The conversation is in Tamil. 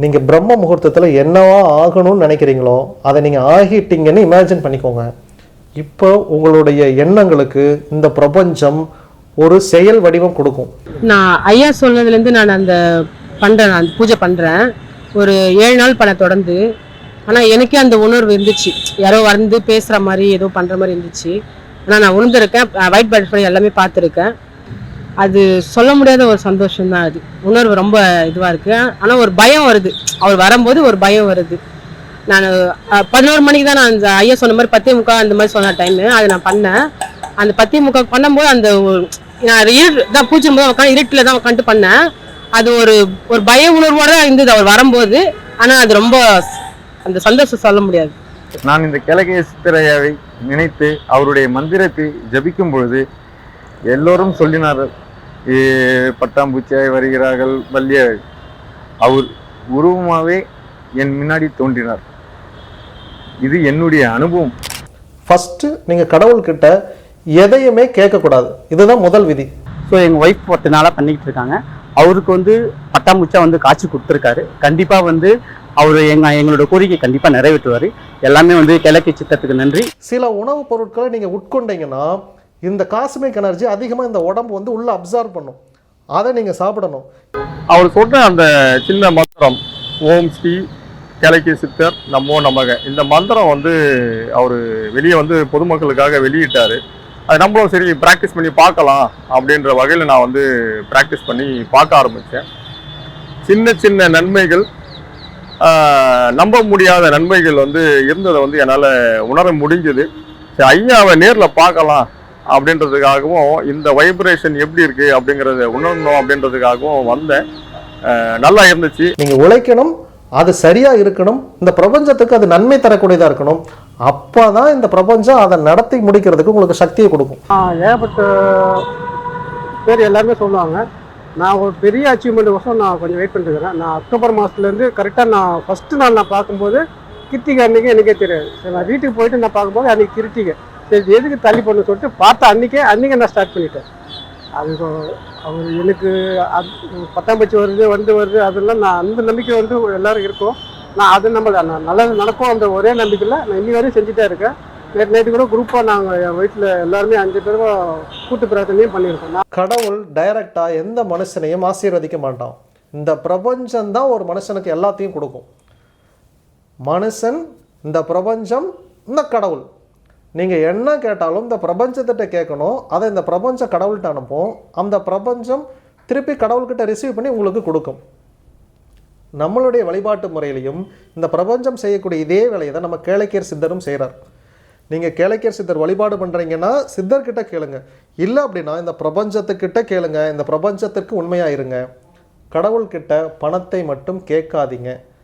நீங்கள் பிரம்ம முகூர்த்தத்தில் என்னவா ஆகணும்னு நினைக்கிறீங்களோ அதை நீங்கள் ஆகிட்டீங்கன்னு இமேஜின் பண்ணிக்கோங்க. இப்போ உங்களுடைய எண்ணங்களுக்கு இந்த பிரபஞ்சம் ஒரு செயல் வடிவம் கொடுக்கும். நான் ஐயா சொன்னதுலேருந்து நான் அந்த பண்ணுறேன் நான் பூஜை பண்ணுறேன் ஒரு ஏழு நாள் பண்ண தொடர்ந்து. ஆனால் எனக்கே அந்த உணர்வு இருந்துச்சு. யாரோ வந்து பேசுகிற மாதிரி ஏதோ பண்ணுற மாதிரி இருந்துச்சு. ஆனால் நான் உணர்ந்திருக்கேன். ஒயிட் பட்டர்ஃப்ளை எல்லாமே பார்த்துருக்கேன். அது சொல்ல முடியாத ஒரு சந்தோஷம் தான் அது. உணர்வு ரொம்ப இதுவாக இருக்குது ஆனால் ஒரு பயம் வருது. அவர் வரும்போது ஒரு பயம் வருது. நான் பதினோரு மணிக்கு தான் நான் அந்த ஐயா சொன்ன மாதிரி பத்தே முக்கால் அந்த மாதிரி சொன்ன டைமு அதை நான் பண்ணேன். அந்த பத்தே முக்கால் பண்ணும்போது அந்த நான் இருட்டு தான் பூச்சும் போது உட்காந்து இருட்டில் தான் உட்காந்து பண்ணேன். அது ஒரு ஒரு பய உணர்வோட தான் இருந்தது அவர் வரும்போது. ஆனால் அது ரொம்ப அந்த சந்தோஷம் சொல்ல முடியாது. நான் இந்த கிழக்கே சித்திரையாவை நினைத்து அவருடைய மந்திரத்தை ஜபிக்கும் பொழுது எல்லோரும் சொல்லினார்கள். பட்டாம்பூச்சியாய் வருகிறார்கள் வள்ளிய அவர் உருவமாகவே என் முன்னாடி தோன்றினார். இது என்னுடைய அனுபவம். ஃபர்ஸ்ட் நீங்க கடவுள்கிட்ட எதையுமே கேட்கக்கூடாது. இதுதான் முதல் விதி. ஸோ எங்கள் ஒய்ஃப் பத்து நாளாக பண்ணிக்கிட்டு இருக்காங்க. அவருக்கு வந்து பட்டாம்பூச்சா வந்து காட்சி கொடுத்துருக்காரு. கண்டிப்பாக வந்து அவர் எங்க எங்களோட கோரிக்கை கண்டிப்பாக நிறைவேற்றுவார். எல்லாமே வந்து கிழக்கு சித்தத்துக்கு நன்றி. சில உணவுப் பொருட்களை நீங்க உட்கொண்டீங்கன்னா இந்த காஸ்மிக் எனர்ஜி அதிகமாக இந்த உடம்பு வந்து உள்ள அப்சார்ப் பண்ணும். அதை நீங்கள் சாப்பிடணும். அவர் சொன்ன அந்த சின்ன மந்திரம் ஓம் ஸ்ரீ கிழக்கு சித்தர் நம்மோ நமக. இந்த மந்திரம் வந்து அவர் வெளியே வந்து பொதுமக்களுக்காக வெளியிட்டார். அது நம்மளும் சரி ப்ராக்டிஸ் பண்ணி பார்க்கலாம் அப்படின்ற வகையில் நான் வந்து ப்ராக்டிஸ் பண்ணி பார்க்க ஆரம்பித்தேன் சின்ன சின்ன நன்மைகள் நம்ப முடியாத நன்மைகள் வந்து இருந்ததை வந்து என்னால் உணர முடிஞ்சது. சரி ஐயாவை நேரில் பார்க்கலாம் அப்படின்றதுக்காகவும் இந்த வைப்ரேஷன் எப்படி இருக்கு அப்படிங்கறத உணரணும் அப்படின்றதுக்காகவும் வந்தேன். நல்லா இருந்துச்சு. நீங்க உழைக்கணும் அது சரியா இருக்கணும் இந்த பிரபஞ்சத்துக்கு அது நன்மை தரக்கூடியதா இருக்கணும் அப்பதான் இந்த பிரபஞ்சம் அதை நடத்தி முடிக்கிறதுக்கு உங்களுக்கு சக்தியை கொடுக்கும். ஏகப்பட்ட பேர் எல்லாருமே சொல்லுவாங்க. நான் ஒரு பெரிய அச்சீவ்மெண்ட் வருஷம் நான் கொஞ்சம் வெயிட் பண்ணிருக்கிறேன் நான் அக்டோபர் மாதத்துலேருந்து கரெக்டாக நான் ஃபஸ்ட்டு நாள் நான் பார்க்கும்போது கிருத்திகை அன்றைக்கி எனக்கே தெரியாது. சரி நான் வீட்டுக்கு போயிட்டு நான் பார்க்கும்போது அன்றைக்கி கிருத்திகை. சரி எதுக்கு தள்ளி பண்ணு சொல்லிட்டு பார்த்தா அன்றைக்கே அன்றைக்கே நான் ஸ்டார்ட் பண்ணிட்டேன். அது அவர் எனக்கு அது- பட்டாம்பூச்சி வருது வந்து வருது அதெல்லாம் நான் அந்த நம்பிக்கை வந்து எல்லாரும் இருக்கும். நான் அது நம்ம நல்லது நடக்கும் அந்த ஒரே நம்பிக்கையில் நான் இன்னி வரையும் செஞ்சுட்டே இருக்கேன். நேற்று நேற்று கூட குரூப்பாக நாங்கள் என் வீட்டில் எல்லாருமே அஞ்சு பேரும் கூட்டு பிரார்த்தனையும் பண்ணியிருக்கோம். நான் கடவுள் டைரக்டாக எந்த மனுஷனையும் ஆசீர்வதிக்க மாட்டான். இந்த பிரபஞ்சம் தான் ஒரு மனுஷனுக்கு எல்லாத்தையும் கொடுக்கும். மனுஷன் இந்த பிரபஞ்சம் இந்த கடவுள். நீங்கள் என்ன கேட்டாலும் இந்த பிரபஞ்சத்திட்ட கேட்கணும் அதை இந்த பிரபஞ்சம் கடவுள்கிட்ட அனுப்பும். அந்த பிரபஞ்சம் திருப்பி கடவுள்கிட்ட ரிசீவ் பண்ணி உங்களுக்கு கொடுக்கும். நம்மளுடைய வழிபாட்டு முறையிலையும் இந்த பிரபஞ்சம் செய்யக்கூடிய இதே வேலையை தான் நம்ம கேளக்கியர் சித்தரும் செய்கிறார் நீங்கள் கேளக்கியர் சித்தர் வழிபாடு பண்ணுறீங்கன்னா சித்தர்கிட்ட கேளுங்க. இல்லை அப்படின்னா இந்த பிரபஞ்சத்துக்கிட்ட கேளுங்க. இந்த பிரபஞ்சத்திற்கு உண்மையாக இருங்க. கடவுள்கிட்ட பணத்தை மட்டும் கேட்காதீங்க.